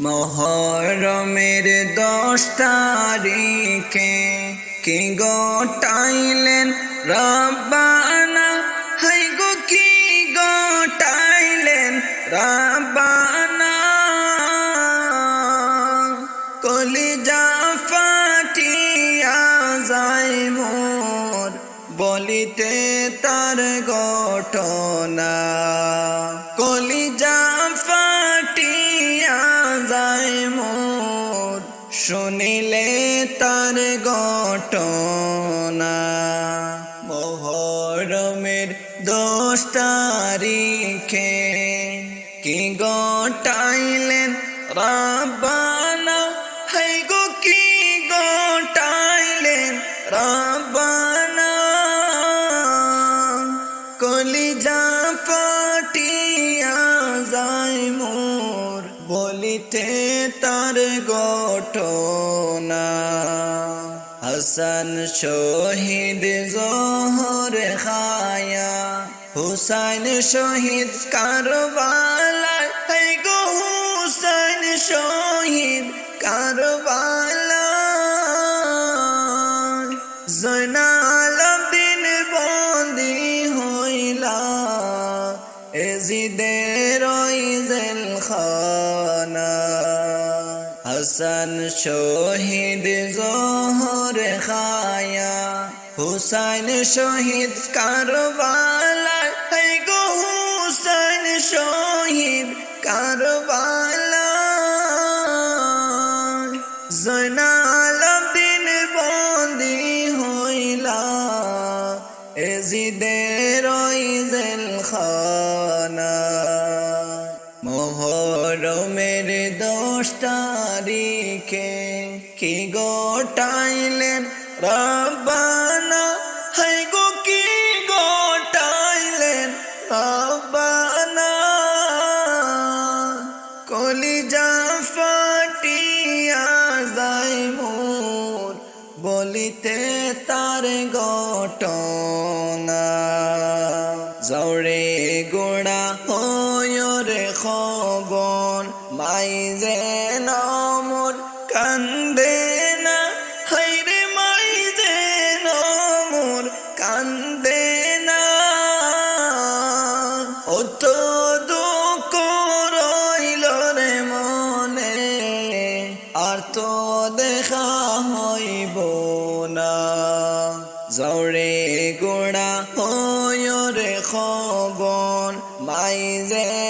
মহরমের দশ তারিখে কি গোটাইলেন? রব্বানা। হাই গো, কি গোটাইলেন? রব্বানা। কলিজা ফাটিয়া যায় মোর বলিতে তার ঘটনা কলিজা ঘটনা। মোহরমের দশ তারিখে কি গোটাইলেন রাব্বানা হাই গো, কি গোটাইলেন রাব্বানা কলিজা ফাটিয়া যায় বলিতে তার ঘটনা। হাসান শহীদ জহর খায়া, হুসাইন শহীদ কারবালা হাই গো হুসাইন শহীদ কারবালা জয়নালদিন বন্দি হইলা, এজিদের জেল হাসান শহীদ জহর খায়া। হুসাইন শহীদ কারবালা হাই গো হুসাইন শহীদ কারবালা জয়নালদিন বন্দি হইলা। এজিদের খানা মোহরমের দশ তারিখে কি গোটাইলেন? রব্বানা হাই গো, কি গোটাইলেন? রব্বানা, কলিজা ফাটিয়া যায় মোর বলিতে তার ঘটনা। জরে খবন মাই যে নমর কান্দে না। হাইরে মাই যে নমর কান্দে না। অত দুঃখ রইল রে মনে, আর তো দেখা হইব না। জরে গোড়া হয়রে খবন মাই যে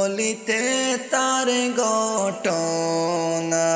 বলিতে তার ঘটনা